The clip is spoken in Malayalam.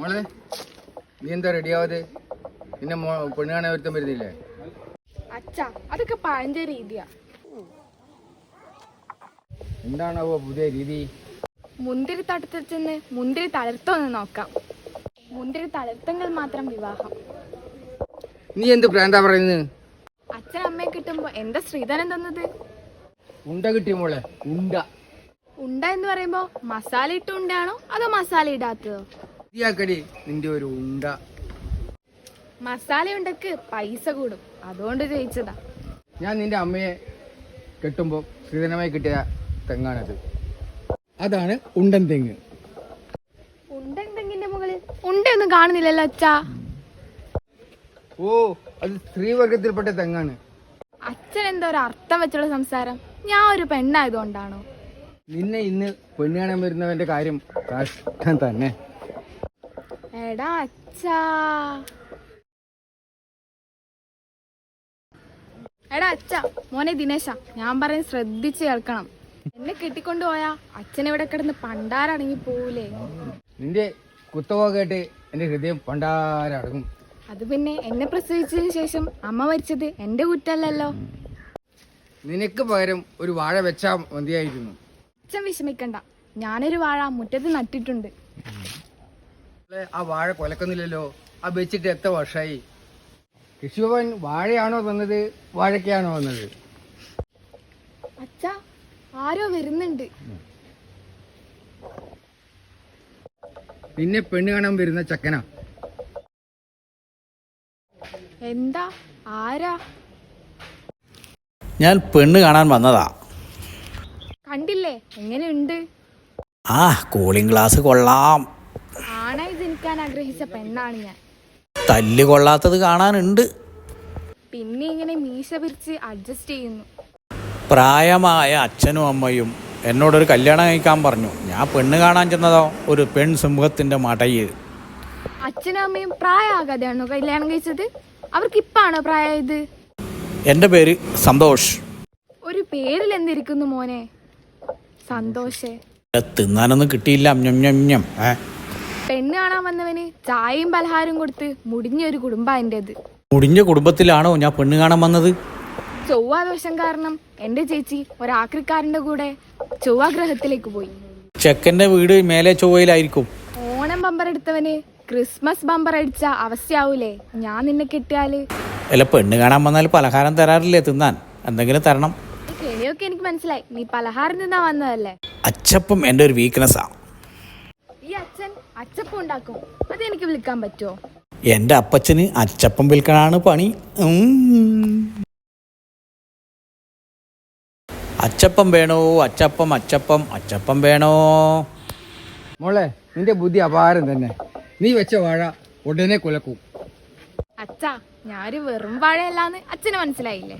മോളെ നീ എന്താ റെഡിയാവാതെ നിന്നെ പിന്നെ പെണ്ണ് കാണാൻ ഒരുത്തം വരുന്നില്ലേ? അച്ഛാ അതൊക്കെ പഴഞ്ച രീതിയാ. എന്താണാവോ പുതിയ രീതി? മുന്തിരി തട്ടത്തിൽ ചെന്ന് മുന്തിരി തളർത്തൊന്ന് നോക്കാം. മുന്തിരി തളർത്തങ്ങൾ മാത്രം വിവാഹം. നീ എന്ത് പ്രാന്താ പറയുന്നത് അച്ഛൻ അമ്മയെ കിട്ടുമ്പോ എന്താ ശ്രീധരൻ തന്നത്? ഉണ്ട കിട്ടിയ മോളെ ഉണ്ട. ഉണ്ട എന്ന് പറയുമ്പോ മസാല ഇട്ട ഉണ്ടാണോ അതോ മസാല ഇടാത്തതോ? നിന്റെ ഒരു ഉണ്ട. മസാല ഉണ്ടക്ക് പൈസ കൂടും. അതുകൊണ്ട് ജയിച്ചതാ. ഞാൻ നിന്റെ അമ്മയെ കെട്ടുമ്പോൾ ശ്രീധനമായി കിട്ടിയ തെങ്ങാണത്. അതാണ് ഉണ്ടൻ തെങ്ങ്. ഉണ്ടൻ തെങ്ങിന്റെ മുകളിൽ ഉണ്ടയൊന്നും കാണുന്നില്ലല്ലോ അച്ഛാ. ഓ അത് സ്ത്രീവർഗത്തിൽപ്പെട്ട തെങ്ങാണ്. അച്ഛൻ എന്തോ ഒരു അർത്ഥം വെച്ചുള്ള സംസാരം. ഞാൻ ഒരു പെണ്ണായതുകൊണ്ടാണോ? നിന്നെ ഇന്ന് പെണ്ണു കാണാൻ വരുന്നവന്റെ കാര്യം കഷ്ടം തന്നെ. എടാ അച്ഛാ. എടാ അച്ഛാ മോനെ ദിനേശ ഞാൻ പറയും ശ്രദ്ധിച്ച് കേൾക്കണം. എന്നെ കെട്ടിക്കൊണ്ടു പോയാ അച്ഛൻ ഇവിടെ കിടന്ന് പണ്ടാരടങ്ങി പോവൂലേ? നിന്റെ കുത്തവ കേട്ട് എന്റെ ഹൃദയം പണ്ടാരടങ്ങും. അത് പിന്നെ എന്നെ പ്രസവിച്ചതിന് ശേഷം അമ്മ മരിച്ചത് എന്റെ കുറ്റല്ലല്ലോ നിനക്ക് പകരം ഒരു വാഴ വെച്ചാ മതിയായിരുന്നു. അച്ഛൻ വിഷമിക്കണ്ട. ഞാനൊരു വാഴ മുറ്റത്ത് നട്ടിട്ടുണ്ട്. ആ വാഴ കൊലക്കുന്നില്ലല്ലോ. ആ വെച്ചിട്ട് എത്ര വർഷമായി കൃഷിഭവൻ വാഴയാണോ തന്നത് വാഴയ്ക്കാണോ വന്നത്? അച്ഛ ആരോ വരുന്നുണ്ട്. പിന്നെ പെണ്ണ് കാണാൻ വരുന്ന ചക്കനാ. എന്താ? ആരാ? ഞാൻ പെണ്ണ് കാണാൻ വന്നതാ. കണ്ടില്ലേ? എങ്ങനെയുണ്ട്? ആ കൂളിംഗ് ഗ്ലാസ് കൊള്ളാം. ആണായി ജനിക്കാൻ ആഗ്രഹിച്ച പെണ്ണാണ് ഞാൻ. തല്ല് കൊള്ളാത്തത് കാണാനുണ്ട്. പിന്നെ ഇങ്ങനെ മീശ പിരിച്ച് അഡ്ജസ്റ്റ് ചെയ്യുന്നു. പ്രായമായ അച്ഛനും അമ്മയും എന്നോടൊരു കല്യാണം കഴിക്കാൻ പറഞ്ഞു. ഞാൻ പെണ്ണ് കാണാൻ ചെന്നതോ ഒരു പെൺ സിംഹത്തിന്റെ മടയിൽ. അച്ഛനും അമ്മയും പ്രായമാകാതെയാണോ കല്യാണം കഴിച്ചത്? അവർക്ക് ഇപ്പാണോ പ്രായമായത് എന്റെ പേര് സന്തോഷ്. ഒരു പേരിൽ എന്തിരിക്കുന്നു മോനെ? സന്തോഷേ. തിന്നാനൊന്നും കിട്ടിയില്ല ഞം ഞം ഞം ഏ? പെണ്ണ് കാണാൻ വന്നവന് ചായയും പലഹാരം കൊടുത്ത് മുടിഞ്ഞൊരു കുടുംബ എന്റെത് മുടിഞ്ഞ കുടുംബത്തിലാണോ ഞാൻ പെണ്ണ് കാണാൻ വന്നത്? ചൊവ്വാദോഷം കാരണം എന്റെ ചേച്ചി ഒരാക്രിക്കാരന്റെ കൂടെ ചൊവ്വാഗ്രഹത്തിലേക്ക് പോയി. ചെക്കന്റെ വീട് മേലെ ചൊവ്വയിലായിരിക്കും. ഓണം ബമ്പർ എടുത്തവന് ക്രിസ്മസ് ബമ്പർ അടിച്ച അവസ്ഥയാവൂലേ? ഞാൻ നിന്നെ കിട്ടിയാൽ. അല്ല പെണ്ണ് കാണാൻ വന്നാൽ പലഹാരം തരാറില്ലേ തിന്നാൻ? എന്തെങ്കിലും തരണം. കെണിയൊക്കെ എനിക്ക് മനസ്സിലായി. നീ പലഹാരം തിന്നാ വന്നതല്ലേ? അച്ഛപ്പം എന്റെ ഒരു വീക്ക്നെസ്സാണ് ഈ അച്ഛൻ അച്ചപ്പം ഉണ്ടാക്കും. അത് എനിക്ക് വിളിക്കാൻ പറ്റുമോ? എന്റെ അപ്പച്ചന് അച്ചപ്പം വിൽക്കാനാണ് പണി. അച്ചപ്പം വേണോ? അച്ചപ്പം അച്ചപ്പം അച്ചപ്പം വേണോ? മോളെ നിന്റെ ബുദ്ധി അപാരം തന്നെ. നീ വെച്ച വാഴ ഉടനെ കുലക്കും. അച്ഛാ ഞാനൊരു വെറും വാഴയല്ലാന്ന് അച്ഛന് മനസ്സിലായില്ലേ?